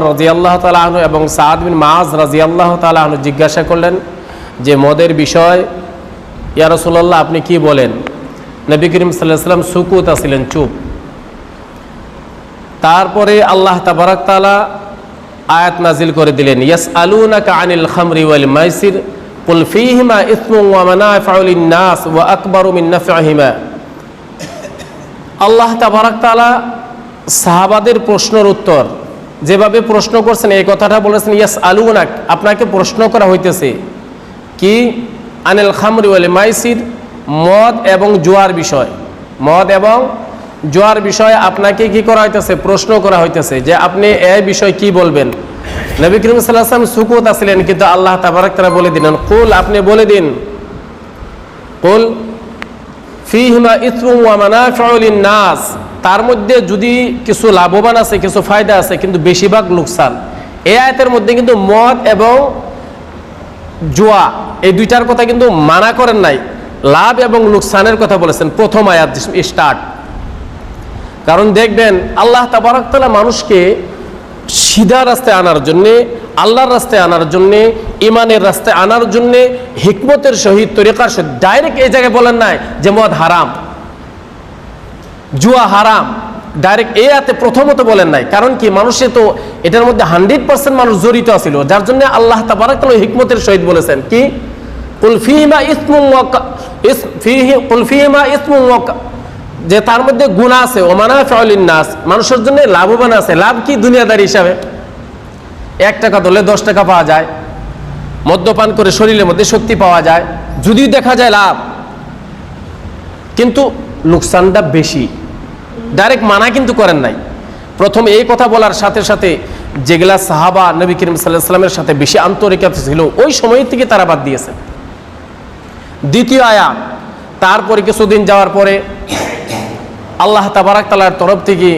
রাজিয়াল্লাহ তালাহনু এবং সাদ বিন মাজ রাজিয়াল্লাহ তালাহনু জিজ্ঞাসা করলেন যে, মদের বিষয়? ইয়া রসুল্লাহ আপনি কি বলেন? নবী করিম সাল্লাম সুকুত আসিলেন চুপ। তারপরে আল্লাহ তাবারাক তালা আয়াত নাজিল করে দিলেন ইয়াস আলুনাকা আনিল খামরি ওয়াল মাইসির, কুল ফীহিমা ইসমুন ওয়া মানাফিউ লিন-নাস ওয়া আকবারু মিন নাফিহিমা আল্লাহ তাবারাক তাআলা সাহাবাদের প্রশ্নের উত্তর যেভাবে প্রশ্ন করছেন, এই কথাটা বলেছেন, ইয়াস আলুনাক আপনাকে প্রশ্ন করা হইতেছে কি? আনিল খামরি ওয়াল মাইসির মদ এবং জোয়ার বিষয়। মদ এবং জোয়ার বিষয়ে আপনাকে কি করা হইতেছে? প্রশ্ন করা হইতেছে যে আপনি এই বিষয় কি বলবেন? নবী করিম সাল্লাম সুকুত আসলেন কিন্তু আল্লাহ তাবারাক তারা বলে দিলেন, কুল আপনি বলে দিন। কুল, ফিহিমা ইসমু ওয়া মানাফিউ নাস তার মধ্যে যদি কিছু লাভবান আছে, কিছু ফায়দা আছে, কিন্তু বেশিরভাগ লোকসান। এই আয়াতের মধ্যে কিন্তু মদ এবং জোয়া, এই দুইটার কথা কিন্তু মানা করেন নাই। লাভ এবং লোকসানের কথা বলেছেন, প্রথম আয়াত স্টার্ট। কারণ দেখবেন, আল্লাহ তাবারকতলা মানুষকে সিধা রাস্তায় আনার জন্যে, আল্লাহর রাস্তায় আনার জন্যে ইমানের রাস্তায় আনার জন্যে, হিকমতের সহিত তরিকার সহিত ডাইরেক্ট এই জায়গায় বলেন নাই যে মদ হারাম। জুয়া হারাম। ডাইরেক্ট এই হাতে প্রথমত বলেন নাই। কারণ কি? মানুষে তো এটার মধ্যে হান্ড্রেড পার্সেন্ট মানুষ জড়িত আছিল। যার জন্য আল্লাহ তাবারকতলা হিকমতের সহিত বলেছেন কি? কুলফিমা ইসমু ফিহি কুলফিমা যে তার মধ্যে গুণা আছে ওমানা ফলিন নাস মানুষের জন্য লাভবান আছে। লাভ কি? দুনিয়াদারি হিসাবে। এক টাকা ধরলে দশ টাকা পাওয়া যায়। মদ্যপান করে শরীরের মধ্যে শক্তি পাওয়া যায়। যদিও দেখা যায় লাভ। কিন্তু লোকসানটা বেশি। ডাইরেক্ট মানা কিন্তু করেন নাই। প্রথম এই কথা বলার সাথে সাথে যেগুলা সাহাবা নবী করিম সাল্লাহ সাল্লামের সাথে বেশি আন্তরিকতা ছিল, ওই সময় থেকে তারা বাদ দিয়েছেন। দ্বিতীয় আয়াত, তারপরে কিছুদিন যাওয়ার পরে আল্লাহ তাবারাক তালার তরফ থেকে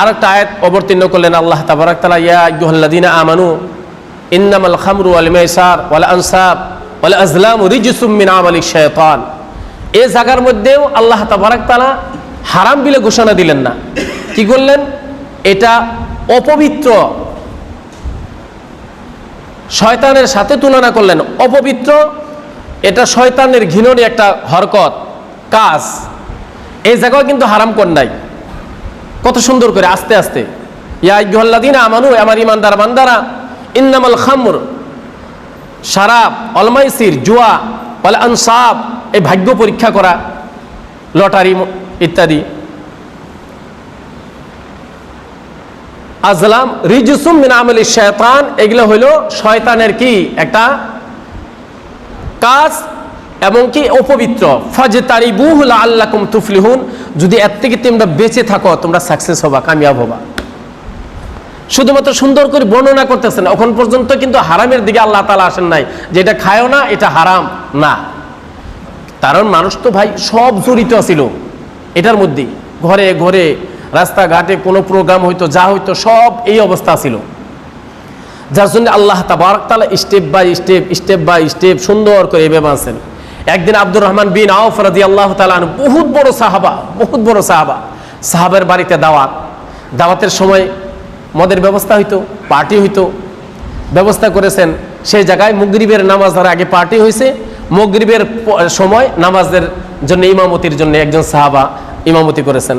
আর একটা আয়াত অবতীর্ণ করলেন আল্লাহ তাবারাক তালা ইয়া ইয়ুহাল্লাদিনা আমানু, ইন্নামাল খামরু আল মেসার ওয়াল আনসাব ওয়াল আজলাম রিজুসুম মিন আমালিক শায়তান। এই জায়গার মধ্যেও আল্লাহ তাবারাক তালা হারাম বিলে ঘোষণা দিলেন না। কি করলেন? এটা অপবিত্র শয়তানের সাথে তুলনা করলেন। অপবিত্র, এটা শয়তানের ঘৃণনী একটা হরকত, কাজ। এই জায়গাও কিন্তু হারাম কর নাই। কত সুন্দর করে, আস্তে আস্তে। ইয়াদিন আমানু আমার ইমানদার বান্দারা, ইন্নামাল খামর সারাব অলমাইসির জুয়া বলে আনসাব, এই ভাগ্য পরীক্ষা করা, লটারি ইত্যাদি। আজলাম রিজুসুম মিন আমলি শয়তান এগুলো হইল শয়তানের কি? একটা কাজ এবং কি? অপবিত্র। ফজে তারি বুহুল আল্লাকুম তুফলিহুন। যদি এর থেকে তোমরা বেঁচে থাকো, তোমরা সাকসেস হবা, কামিয়াব হবা। শুধুমাত্র সুন্দর করে বর্ণনা করতেছেন এখন পর্যন্ত কিন্তু হারামের দিকে আল্লাহ তালা আসেন নাই। যে এটা খায়ও না, এটা হারাম না। কারণ মানুষ তো ভাই সব জড়িত ছিল। এটার মধ্যে ঘরে ঘরে, রাস্তাঘাটে কোনো প্রোগ্রাম হইতো, যা হইতো, সব এই অবস্থা ছিল। যার জন্য আল্লাহ তাবারক তালা step by step step by step সুন্দর করে এভাবে আছেন একদিন আব্দুর রহমান বিন আউফ রাজি আল্লাহ তালান বহুত বড় সাহাবা, বহুত বড় সাহাবা, সাহাবের বাড়িতে দাওয়াত। দাওয়াতের সময় মদের ব্যবস্থা হইতো পার্টি হইতো। ব্যবস্থা করেছেন, সেই জায়গায় মুগরিবের নামাজ ধরা আগে পার্টি হয়েছে মুগরিবের সময় নামাজের জন্য ইমামতির জন্য একজন সাহাবা ইমামতি করেছেন।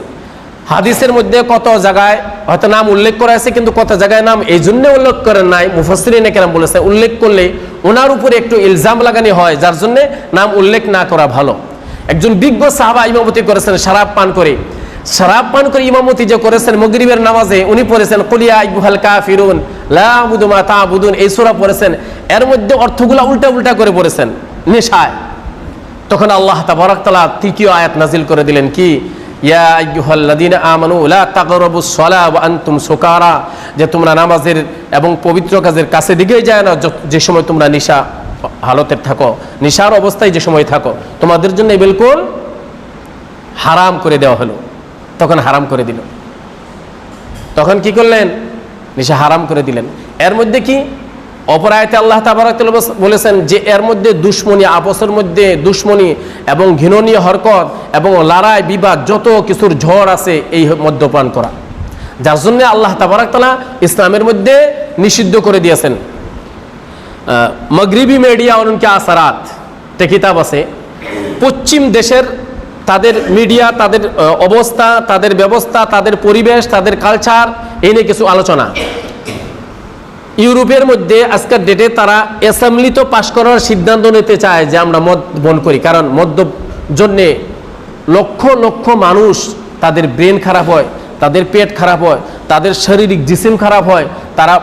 হাদিসের মধ্যে কত জায়গায় হয়তো নাম উল্লেখ করা আছে, কিন্তু কত জায়গায় নাম এই জন্য উল্লেখ করেন নাই। মুফসরিন কেরাম বলেছে উল্লেখ করলে ওনার উপরে একটু ইলজাম লাগানি হয়, যার জন্য নাম উল্লেখ না করা ভালো। একজন বিজ্ঞ সাহাবা ইমামতি করেছেন, শারাব পান করে। শারাব পান করে ইমামতি যে করেছেন, মগরিবের নামাজে উনি পড়েছেন কলিয়া ইবুহাল কাফিরুন, লা বুদুমা তা বুদুন এই সুরা পড়েছেন। এর মধ্যে অর্থগুলা উল্টা উল্টা করে পড়েছেন, নেশায়। তখন আল্লাহ তাবারাক তাআলা তৃতীয় আয়াত নাজিল করে দিলেন কি? যে তোমরা নামাজের এবং পবিত্র কাজের কাছে দিকেই যায় না যে সময় তোমরা নিশা হালতে থাকো, নিশার অবস্থায় যে সময় থাকো, তোমাদের জন্য বিলকুল হারাম করে দেওয়া হলো। তখন হারাম করে দিল। তখন কি করলেন? নিশা হারাম করে দিলেন। এর মধ্যে কি? অপরায়তে আল্লাহ তাবারাক বলেছেন যে এর মধ্যে দুশ্মনী আপসের মধ্যে দুশ্মনী এবং ঘৃণনীয় হরকত এবং লড়াই, বিবাদ, যত কিছুর ঝড় আছে এই মদ্যপান করা। যার জন্য আল্লাহ তাবারাকতালা ইসলামের মধ্যে নিষিদ্ধ করে দিয়েছেন। মগরিবি মিডিয়া উনকে আসারাত তে কিতাব আছে। পশ্চিম দেশের তাদের মিডিয়া, তাদের অবস্থা, তাদের ব্যবস্থা, তাদের পরিবেশ, তাদের কালচার, এই নিয়ে কিছু আলোচনা। ইউরোপের মধ্যে আজকের ডেটে তারা অ্যাসেম্বলি তো পাশ করার সিদ্ধান্ত নিতে চায় যে আমরা মদ বন করি। কারণ মদ্য জন্যে লক্ষ লক্ষ মানুষ তাদের ব্রেন খারাপ হয়, তাদের পেট খারাপ হয়, তাদের শারীরিক জিসিম খারাপ হয়, তারা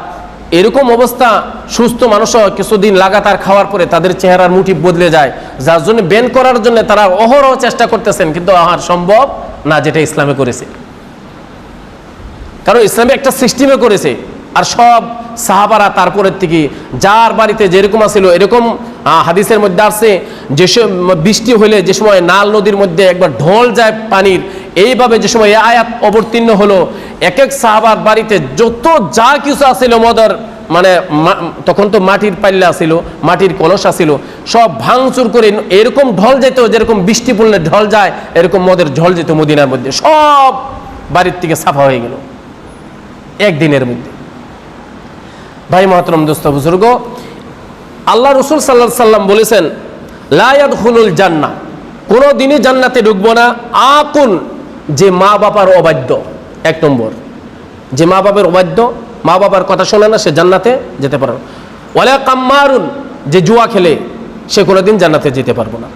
এরকম অবস্থা সুস্থ মানুষও কিছুদিন লাগাতার খাওয়ার পরে তাদের চেহারার মুঠি বদলে যায়। যার জন্য বেন করার জন্য তারা অহরহ চেষ্টা করতেছেন, কিন্তু আর সম্ভব না যেটা ইসলামে করেছে। কারণ ইসলামে একটা সিস্টেমে করেছে। আর সব সাহাবারা তারপরের থেকে, যার বাড়িতে যেরকম আছিল এরকম হাদিসের মধ্যে আসছে, যে বৃষ্টি হলে যে সময় নাল নদীর মধ্যে একবার ঢল যায় পানির, এইভাবে যে সময় আয়াত অবতীর্ণ হলো এক এক সাহাবার বাড়িতে যত যা কিছু আছিল মদর মানে তখন তো মাটির পাল্লা ছিল মাটির কলস আছিল, সব ভাঙচুর করে এরকম ঢল যেত, যেরকম বৃষ্টি পড়লে ঢল যায়, এরকম মদের ঢল যেত মদিনার মধ্যে, সব বাড়ির থেকে সাফা হয়ে গেল। একদিনের মধ্যে। ভাই মহতরম দোস্ত, বুজুর্গ, আল্লাহ রসুল সাল্লাহ সাল্লাম বলেছেন লায়াদ হুলুল জান্না কোনো দিনই জান্নাতে ঢুকবো না। আকুন, যে মা বাবার অবাধ্য। এক নম্বর, যে মা বাবার অবাধ্য, মা বাবার কথা শোনে না, সে জান্নাতে যেতে পারে না। ওয়ালা কাম্মারুন, যে জুয়া খেলে, সে কোনোদিন জান্নাতে যেতে পারব না।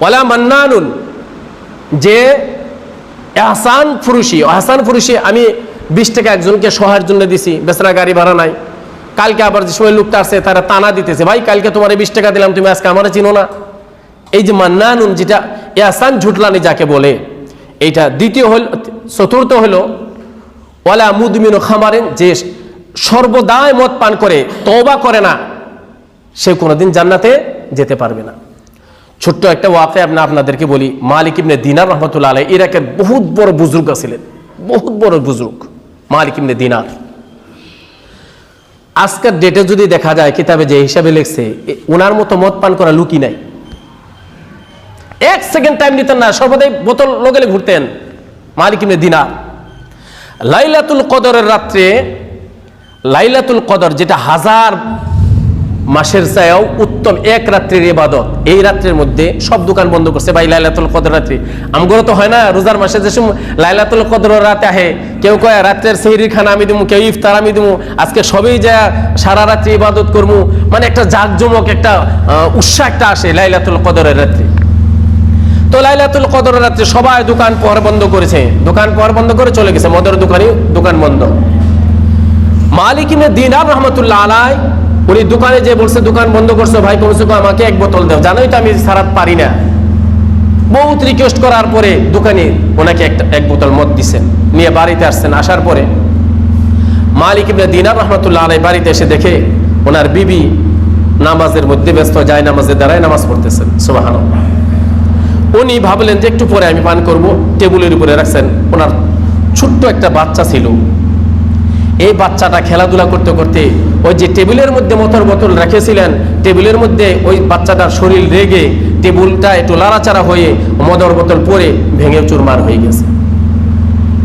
ওয়ালা মান্নানুন, যে এহসান ফুরুষি এহসান ফুরুষি আমি বিশ টাকা একজনকে সহায়ের জন্য দিছি, বেচারা গাড়ি ভাড়া নাই। কালকে আবার যে সময় লোকটা আসছে তারা টানা দিতেছে, ভাই, কালকে তোমার বিশ টাকা দিলাম, তুমি আজকে আমার চিনো না। এই যে মান্নানুন যেটা এহসান ঝুটলানি যাকে বলে, এইটা দ্বিতীয় হল, চতুর্থ হলো, ওয়ালা মুদমিন খামারেন যে সর্বদাই মদ পান করে, তওবা করে না, সে কোনোদিন জান্নাতে যেতে পারবে না। ছোট্ট একটা ওয়াফে আপনি আপনাদেরকে বলি, মালিক ইবনে দিনার রহমতুল্লাহ আলাই ইরাকের বহুত বড় বুজুর্গ ছিলেন বহুত বড় বুজুর্গ মালিক ইবনে দিনার। আজকের ডেটে যদি দেখা যায় কিতাবে যে হিসাবে লিখছে ওনার মতো মদ পান করা লুকি নাই। এক সেকেন্ড টাইম নিতেন না, সর্বদাই বোতল লোকেলে ঘুরতেন। মালিক দিনা লাইলাতুল কদরের রাত্রে, লাইলাতুল কদর, যেটা হাজার মাসের চায়াও উত্তম এক রাত্রির ইবাদত। এই রাত্রের মধ্যে সব দোকান বন্ধ করছে, ভাই লাইলাতুল কদর রাত্রি। আমগরও তো হয় না, রোজার মাসে যে সময় লাইলাতুল কদর রাতে আহে, কেউ কয়, রাত্রের সেহরির খানা আমি দিমু, কেউ ইফতার আমি দিমু, আজকে সবই যা সারা রাত্রি ইবাদত করব মানে একটা জাঁকজমক, একটা উৎসাহ একটা আসে লাইলাতুল কদরের রাত্রি। তো লাইলাতুল কদর রাত্রে সবাই দোকান পর বন্ধ করেছে। দোকান পর বন্ধ করে চলে গেছে, মদের দোকানে দোকান বন্ধ। মালিক ইবনে দিনার রহমতুল্লাহ আলাই উনি দোকানে যে বলছে, দোকান বন্ধ করছে, ভাই কমসে কম আমাকে এক বোতল দাও। জানোই তো আমি সারাত পারি না। বহুত রিকোয়েস্ট করার পরে দোকানে ওনাকে একটা, এক বোতল মদ দিছেন নিয়ে বাড়িতে আসছেন, আসার পরে মালিক ইবনে দিনার রহমতুল্লাহ আলাই বাড়িতে এসে দেখে ওনার বিবি নামাজের মধ্যে ব্যস্ত, যায় নামাজের দ্বারাই নামাজ পড়তেছেন। সুবাহান উনি ভাবলেন যে একটু পরে আমি পান করব। টেবিলের উপরে রাখছেন। ওনার ছোট্ট একটা বাচ্চা ছিল। এই বাচ্চাটা খেলাধুলা করতে করতে ওই যে টেবিলের মধ্যে মতর বোতল রেখেছিলেন, টেবিলের মধ্যে ওই বাচ্চাটার শরীর রেগে টেবিলটা একটু লাড়াচাড়া হয়ে মদর বোতল পরে ভেঙে চুরমার হয়ে গেছে।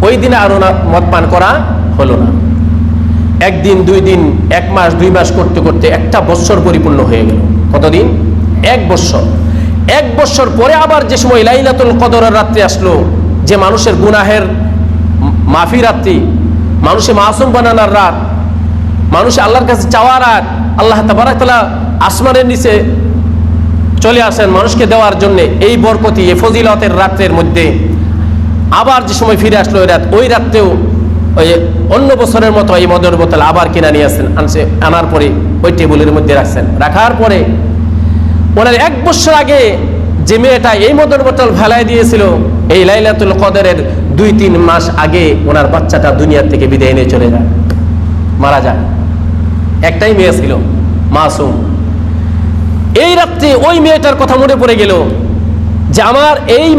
ওই দিনে আরও না মদ পান করা হলো না। একদিন, দুই দিন, এক মাস, দুই মাস করতে করতে একটা বৎসর পরিপূর্ণ হয়ে গেল। কতদিন? এক বৎসর। এক বৎসর পরে আবার যে সময় লাইলাতুল কদরের রাত্রি আসলো, যে মানুষের গুনাহের মাফি রাত্রি মানুষে মাসুম বানানোর রাত, মানুষ আল্লাহর কাছে চাওয়ার রাত, আল্লাহ তাবারাকাল্লাহ আসমানের নিচে চলে আসেন মানুষকে দেওয়ার জন্য এই বরকতি এ ফজিলতের রাত্রের মধ্যে। আবার যে সময় ফিরে আসলো ওই রাত, ওই রাত্রেও ওই অন্য বছরের মতো এই মদের বোতল আবার কিনা নিয়ে আসছেন আনছে, আনার পরে ওই টেবিলের মধ্যে রাখছেন। রাখার পরে ওনার এক বছর আগে যে মেয়েটা এই মদের বোতল ফেলায় দিয়েছিল, এই লাইলাতুল কদরের দুই তিন মাস আগে ওনার বাচ্চাটা দুনিয়ার থেকে বিদায় নিয়ে চলে যায়। মারা যায়। একটাই মেয়ে ছিল, মাসুম। এই রাত্রে ওই মেয়েটার কথা মনে পড়ে গেল যে আমার এই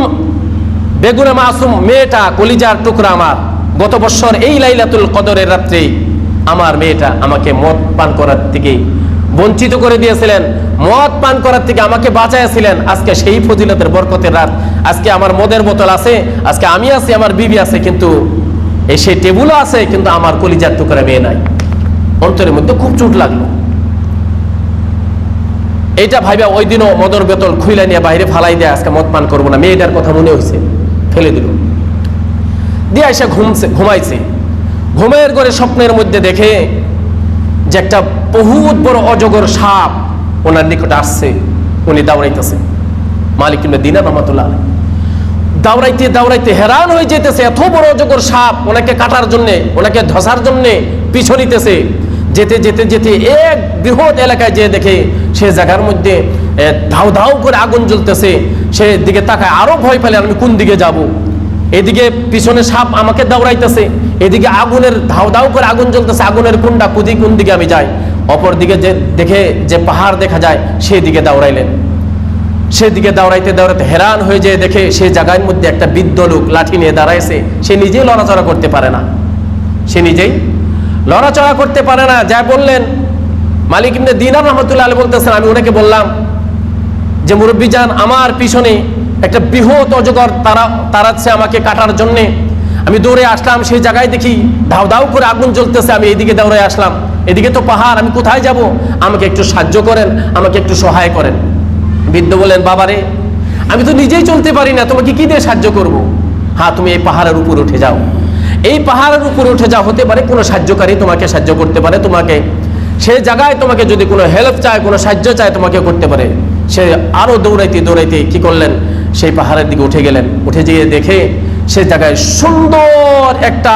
বেগুনা মাসুম মেয়েটা কলিজার টুকরা আমার। গত বছর এই লাইলাতুল কদরের রাত্রে আমার মেয়েটা আমাকে মদ পান করার থেকে বঞ্চিত করে দিয়েছিলেন, মদ পান করার থেকে আমাকে বাঁচাইছিলেন আজকে সেই ফজিলতের বরকতের রাত। আজকে আমার মদের বোতল আছে, আজকে আমি আছি, আমার বিবি আছে, কিন্তু এই সেই টেবুলও আছে, কিন্তু আমার কলিজার টুকরা মেয়ে নাই। অন্তরের মধ্যে খুব চোট লাগল। এইটা ভাইবা ওই দিনও মদর বেতল খুইলা নিয়ে বাইরে ফালাই দেয়, আজকে মদ পান করব না। মেয়েটার কথা মনে হয়েছে ফেলে দিল। দিয়ে এসে ঘুমছে, ঘুমাইছে। ঘুমের করে স্বপ্নের মধ্যে দেখে যে একটা বহুত বড় অজগর সাপ ওনার নিকটে আসছে, উনি দাউড়াইতেছে মালিক দিনা রহমতুল্লাহ। দাউড়াইতে দাউড়াইতে হেরান হয়ে যেতেছে এত বড় অজগর সাপ, ওনাকে কাটার জন্য, ওনাকে ধসার জন্য পিছু নিতেছে যেতে যেতে যেতে এক বৃহৎ এলাকায় যে দেখে সে জায়গার মধ্যে ধাউ ধাউ করে আগুন জ্বলতেছে সে দিকে তাকায়, আরও ভয় পেলে, আমি কোন দিকে যাব। এদিকে পিছনে সাপ আমাকে দাউড়াইতেছে এদিকে আগুনের ধাউ ধাউ করে আগুন জ্বলতেছে, আগুনের কুন্ডা কুদি কোন দিকে আমি যাই? অপর দিকে যে দেখে যে পাহাড় দেখা যায় সেই দিকে সেদিকে দাঁড়াইতে দাঁড়াইতে হেরান হয়ে যেয়ে দেখে সেই জায়গার মধ্যে একটা বৃদ্ধ লোক লাঠি নিয়ে দাঁড়াইছে। সে নিজেই লড়াচড়া করতে পারে না। সে নিজেই লড়াচড়া করতে পারে না। যা বললেন মালিক ইবনে দিনার রহমতুল্লাহ আলী বলতেছেন, আমি ওনাকে বললাম যে, মুরব্বী যান আমার পিছনে একটা বৃহৎ অজগর তারা তাড়াচ্ছে আমাকে কাটার জন্যে। আমি দৌড়ে আসলাম, সেই জায়গায় দেখি ধাউ ধাউ করে আগুন জ্বলতেছে। আমি এদিকে দৌড়ে আসলাম। এদিকে তো পাহাড়, আমি কোথায় যাব? আমাকে একটু সাহায্য করেন, আমাকে একটু সহায় করেন। বৃদ্ধ বলেন বাবারে, আমি তো নিজেই চলতে পারি না, তোমাকে কি দিয়ে সাহায্য করব? হ্যাঁ তুমি এই পাহাড়ের উপর উঠে যাও। এই পাহাড়ের উপর উঠে যাও হতে পারে, কোনো সাহায্যকারী তোমাকে সাহায্য করতে পারে, তোমাকে সেই জায়গায় তোমাকে যদি কোনো হেল্প চায়, কোনো সাহায্য চায়, তোমাকে করতে পারে। সে আরও দৌড়াইতে দৌড়াইতে কি করলেন? সেই পাহাড়ের দিকে উঠে গেলেন। উঠে গিয়ে দেখে সে জায়গায় সুন্দর একটা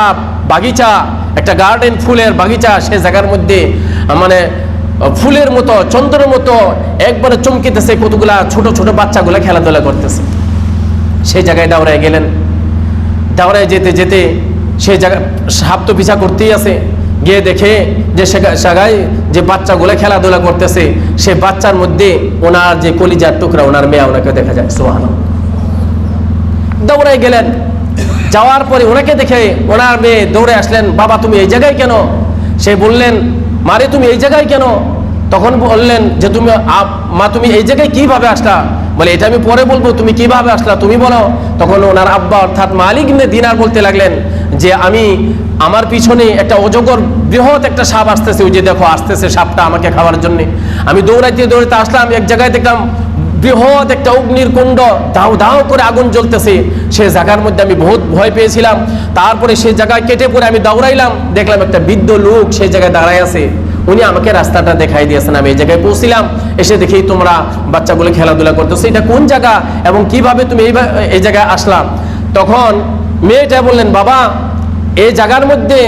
বাগিচা, একটা গার্ডেন ফুলের বাগিচা সে জায়গার মধ্যে মানে ফুলের মতো, চন্দ্রের মতো একবারে চমকিতেছে কতগুলা ছোট ছোট বাচ্চাগুলা খেলাধুলা করতেছে। সেই জায়গায় দাওড়ায় গেলেন। দাওড়ায় যেতে যেতে সেই জায়গা সাপ তো পিছা করতেই আছে। গিয়ে দেখে যে সে জায়গায় যে বাচ্চাগুলো খেলাধুলা করতেছে, সে বাচ্চার মধ্যে ওনার যে কলিজার টুকরা, ওনার মেয়ে ওনাকে দেখা যায়। সোহান দৌড়ায় গেলেন। যাওয়ার পরে ওনাকে দেখে ওনার মেয়ে দৌড়ে আসলেন, বাবা, তুমি এই জায়গায় কেন? সে বললেন, মারে, তুমি এই জায়গায় কেন? তখন বললেন যে, তুমি মা, তুমি এই জায়গায় কীভাবে আসলা? বলে, এটা আমি পরে বলব, তুমি কীভাবে আসলা, তুমি বলো। তখন ওনার আব্বা, অর্থাৎ মালিক দিনার বলতে লাগলেন যে, আমি, আমার পিছনে একটা অজগর বৃহৎ একটা সাপ আসতেছে, ওই যে দেখো, আসতেছে সাপটা আমাকে খাওয়ার জন্য। আমি দৌড়াইতে দৌড়াইতে আসলাম, এক জায়গায় দেখলাম বৃহৎ একটা অগ্নির কুণ্ড দাও দাও করে আগুন জ্বলতেছে। সে জায়গার মধ্যে আমি বহুত ভয় পেয়েছিলাম। তারপরে সেই জায়গায় কেটে পড়ে আমি দৌড়াইলাম। দেখলাম একটা বৃদ্ধ লোক সেই জায়গায় দাঁড়ায় আছে। উনি আমাকে রাস্তাটা দেখাই দিয়েছেন। আমি এই জায়গায় পৌঁছিলাম। এসে দেখি তোমরা বাচ্চাগুলো খেলাধুলা করতেছো। এটা কোন জায়গা এবং কীভাবে তুমি এই জায়গায় আসলাম তখন মেয়েটা বললেন, বাবা, এই জায়গার মধ্যে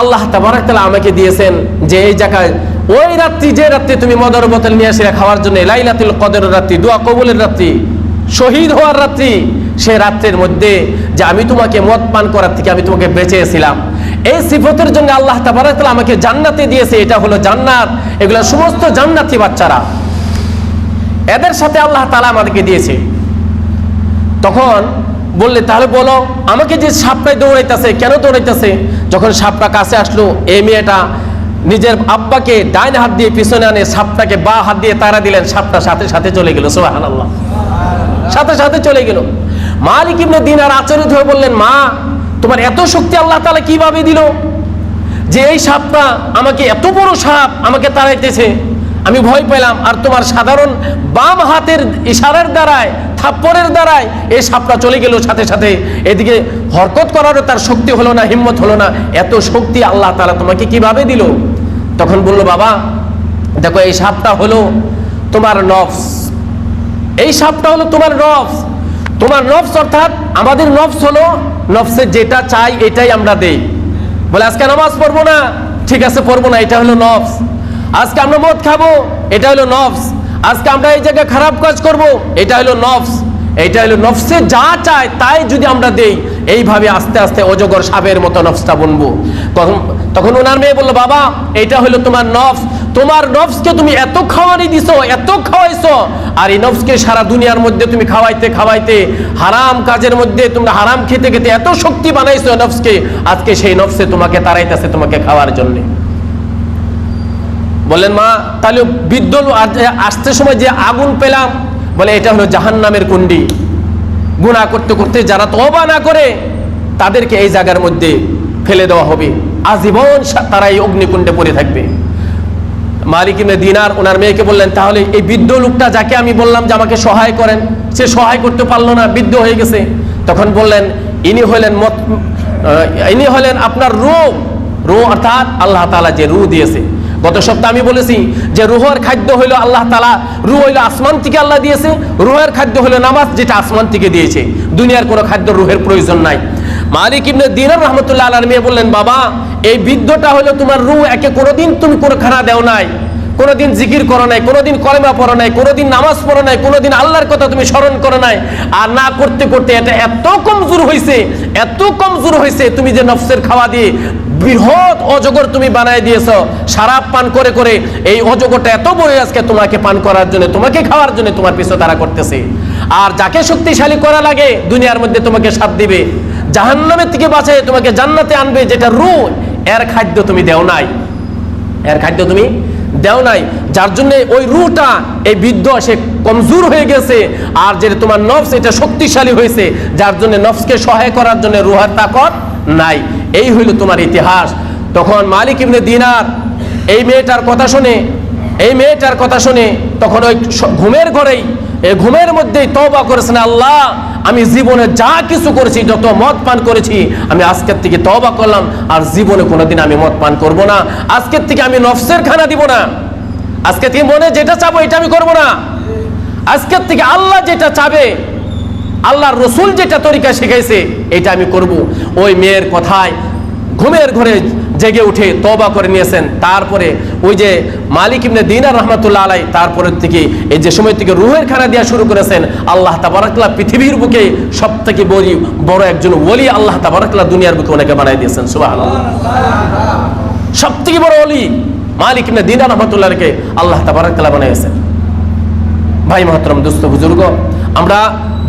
আল্লাহ তাবারাকাল্লাহ আমাকে দিয়েছেন যে এই জায়গায় ওই রাত্রি, যে রাত্রি তুমি মদর বোতল নিয়ে আসলে খাওয়ার জন্য, লাইলাতুল কদরের রাত্রি, দোয়া কবুলের রাত্রি, শহীদ হওয়ার রাত্রি, সে রাত্রের মধ্যে যে আমি তোমাকে মদ পান করার থেকে আমি তোমাকে বেঁচেছিলাম। এই সিফতের জন্য আল্লাহ তাবারাকাল্লাহ আমাকে জান্নাতে দিয়েছে, এটা হলো জান্নাত। এগুলো সমস্ত জান্নাতি বাচ্চারা। এদের সাথে আল্লাহ তালা আমাদেরকে দিয়েছে। তখন বললে, তাহলে বলো, আমাকে যে সাপটায় দৌড়াইতেছে, কেন দৌড়াইতেছে? যখন সাপটা কাছে আসলো, এই মেয়েটা নিজের আব্বাকে ডাইন হাত দিয়ে পিছনে আনে, সাপটাকে বা হাত দিয়ে তারা দিলেন, সাপটা সাথে সাথে চলে গেল সোহান আল্লাহ সাথে সাথে চলে গেল। মালিক ইবনে দিন আর আচরিত হয়ে বললেন, মা, তোমার এত শক্তি আল্লাহ তালা কীভাবে দিল? যে এই সাপটা আমাকে এত বড় সাপ আমাকে তাড়াইতেছে আমি ভয় পেলাম, আর তোমার সাধারণ বাম হাতের ইশারার দ্বারায়, থাপ্পড়ের দ্বারায় এই সাপটা চলে গেল। সাথে সাথে এদিকে হরকত করারও তার শক্তি হলো না, হিম্মত হলো না। এত শক্তি আল্লাহ তালা তোমাকে কীভাবে দিল? তখন বলল, বাবা, দেখো, এই সাপটা হলো তোমার নফস। এই সাপটা হলো তোমার নফস। তোমার নফস অর্থাৎ আমাদের নফস হলো নফসের যেটা চাই এটাই আমরা দেই। বলে, আজকে নামাজ পড়ব না। ঠিক আছে, পড়ব না, এটা হলো নফস। আজকে আমরা মদ খাব, এটা হলো নফস। আজকে আমরা এই জায়গায় খারাপ কাজ করব, এটা হলো নফস। এইটা হলো নফসে যা চায় তাই যদি আমরা দেই, এইভাবে আস্তে আস্তে অজগর সাপের মতো নফসটা বনবো। তখন তখন ওনার মেয়ে বলল, বাবা, এটা হলো তোমার নফস। তোমার নফসকে তুমি এত খাওয়ানি দিছো, এত খাওয়াইছো। আর এই নফসকে সারা দুনিয়ার মধ্যে তুমি খাওয়াইতে খাওয়াইতে, হারাম কাজের মধ্যে তোমরা হারাম খেতে খেতে এত শক্তি বানাইছো নফসকে। আজকে সেই নফসে তোমাকে তাড়াইতেছে তোমাকে খাওয়ার জন্য। বলেন মা, তাহলে বিদ্যুৎ আসতে সময় যে আগুন পেলাম, বলে এটা হলো জাহান নামের কুন্ডি গুণা করতে করতে যারা তবা না করে, তাদেরকে এই জায়গার মধ্যে ফেলে দেওয়া হবে। আজীবন তারা এই অগ্নিকুণ্ডে পড়ে থাকবে। মালিক দিনার, ওনার মেয়েকে বললেন, তাহলে এই বৃদ্ধ লোকটা যাকে আমি বললাম যে আমাকে সহায় করেন, সে সহায় করতে পারল না, বৃদ্ধ হয়ে গেছে। তখন বললেন, ইনি হলেন মত ইনি হলেন আপনার রো রো অর্থাৎ আল্লাহ তালা যে রু দিয়েছে। গত সপ্তাহে আমি বলেছি যে রুহের খাদ্য হইল আল্লাহ তালা রু হইল আসমান থেকে আল্লাহ দিয়েছে, রুহের খাদ্য হইল নামাজ যেটা আসমান থেকে দিয়েছে। দুনিয়ার কোনো খাদ্য রুহের প্রয়োজন নাই। মালিক ইবনে দিনার রহমতুল্লাহ আলার বললেন, বাবা, এই বৃদ্ধটা হলো তোমার রু একে কোনোদিন তুমি কোনো খানা দেও নাই। কোনোদিন জিকির করো নাই, কোনোদিন কলেমা পড়ো নাই, কোনোদিন নামাজ পড়ো নাই, কোনোদিন আল্লাহর কথা তুমি স্মরণ করো নাই। আর না করতে করতে এটা এত কমজোর হয়েছে এত কমজোর হয়েছে তুমি যে নফসের খাওয়া দিয়ে বৃহৎ অজগর তুমি বানাই দিয়েছ সারাপ পান করে করে এই অজগরটা এত বড় আজকে তোমাকে পান করার জন্য, তোমাকে খাওয়ার জন্য তোমার পিছনে তারা করতেছে। আর যাকে শক্তিশালী করা লাগে, দুনিয়ার মধ্যে তোমাকে সাপ দিবে। জাহান্নামের থেকে বাঁচায় তোমাকে জান্নাতে আনবে, যেটা রু, এর খাদ্য তুমি দেও নাই। এর খাদ্য তুমি দেও নাই। যার জন্য ওই রুটা এই বৃদ্ধ, সে কমজোর হয়ে গেছে। আর যে তোমার নফস, এটা শক্তিশালী হয়েছে। যার জন্য নফসকে সহায় করার জন্য রুহার তাকত নাই। এই হইল তোমার ইতিহাস। তখন মালিক ইবনে দিনার, এই মেয়েটার কথা শুনে, এই মেয়েটার কথা শুনে তখন ওই ঘুমের ঘরেই, এই ঘুমের মধ্যেই তওবা করেছেন আল্লাহ। আমি জীবনে যা কিছু করেছি, যত মদ পান করেছি, আমি আজকের থেকে তবা করলাম, আর জীবনে কোনোদিন আমি মদ পান করব না। আজকের থেকে আমি নফসের খানা দিব না। আজকে থেকে মনে যেটা চাবো, এটা আমি করব না। আজকের থেকে আল্লাহ যেটা চাবে, আল্লাহর রসুল যেটা তরিকা শিখাইছে, এটা আমি করব। ওই মেয়ের কথায় ঘুমের ঘরে জেগে উঠে তবা করে নিয়েছেন। তারপরে ওই যে মালিক ইবনে দিনার রহমতুল্লাহ আলাই তারপরের থেকে এই যে সময় থেকে রুহের খানা দেওয়া শুরু করেছেন, আল্লাহ তাবারাকলা পৃথিবীর বুকে সব থেকে বড় বড় একজন ওলি আল্লাহ তাবারাকলা দুনিয়ার বুকে ওনাকে বানাই দিয়েছেন সুবাহ সব থেকে বড় ওলি মালিক ইবনে দিনার রহমতুল্লাহকে আল্লাহ তাবারাকলা বানাইছেন। ভাই মহতরম, দুস্থ বুজুর্গ, আমরা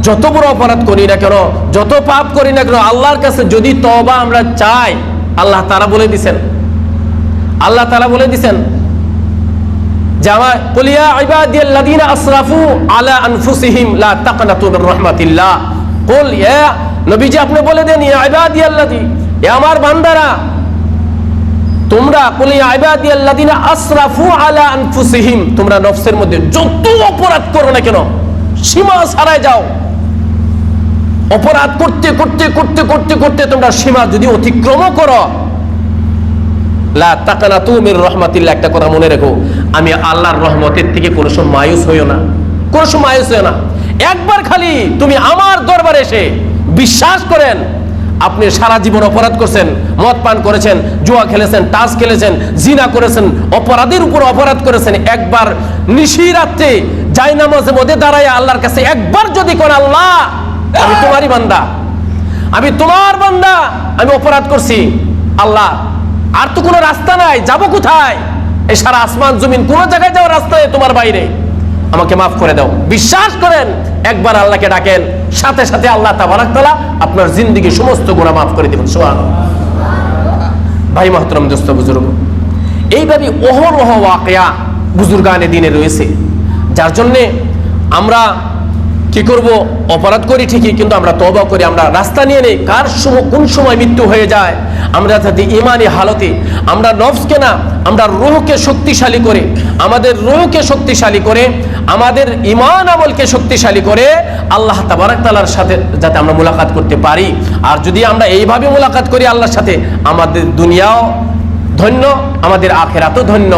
যত বড় অপরাধ করি না কেন, যত পাপ করি না কেন, আল্লাহর কাছে যদি তবা আমরা চাই আল্লাহ তারা বলে দিছেন। আল্লাহ তারা বলে দিছেন বলে দেন আমার বান্দারা, তোমরা আসরাফু আলা তোমরা নফসের মধ্যে যত অপরাধ করো না কেন, সীমা ছাড়াই যাও। অপরাধ করতে করতে করতে করতে করতে তোমরা সীমা যদি অতিক্রম করো তাকানা একটা কথা মনে রেখো, আমি আল্লাহর রহমতের থেকে কোনো সময় মায়ুস হইও না। কোনো সময় মায়ুস হইও না। একবার খালি তুমি আমার দরবারে এসে বিশ্বাস করেন, আপনি সারা জীবন অপরাধ করছেন, মদ পান করেছেন, জুয়া খেলেছেন টাস খেলেছেন, জিনা করেছেন, অপরাধের উপর অপরাধ করেছেন, একবার নিশি রাত্রে যাই নামাজের মধ্যে দাঁড়ায় আল্লাহর কাছে একবার যদি কোন আল্লাহ আমি তোমারই বান্দা। আমি তোমার বান্দা। আমি অপরাধ করছি। আল্লাহ আর তো কোনো রাস্তা নাই। যাব কোথায়? এই সারা আসমান জমিন কোন জায়গায় যাওয়ার রাস্তা নেই তোমার বাইরে। আমাকে মাফ করে দাও। বিশ্বাস করেন একবার আল্লাহকে ডাকেন সাথে সাথে আল্লাহ তাবারাক তাআলা আপনার জিন্দগি সমস্ত গুনাহ মাফ করে দিবেন। সুবহানাল্লাহ। ভাই মহতরম দোস্ত বুজুর্গ এইভাবে অহরহ ওয়াকিয়া বুজুর্গানে দিনে রয়েছে। যার জন্যে আমরা কি করব? অপরাধ করি ঠিকই, কিন্তু আমরা তবা করি, আমরা রাস্তা নিয়ে নেই। কার সময় কোন সময় মৃত্যু হয়ে যায়? আমরা যাতে ইমানি হালতে, আমরা নফসকে না, আমরা রুহকে শক্তিশালী করে, আমাদের রুহকে শক্তিশালী করে, আমাদের ইমান আমলকে শক্তিশালী করে আল্লাহ তাবারাক তাআলার সাথে যাতে আমরা মোলাকাত করতে পারি। আর যদি আমরা এইভাবে মোলাকাত করি আল্লাহর সাথে, আমাদের দুনিয়াও ধন্য, আমাদের আখেরাতও ধন্য।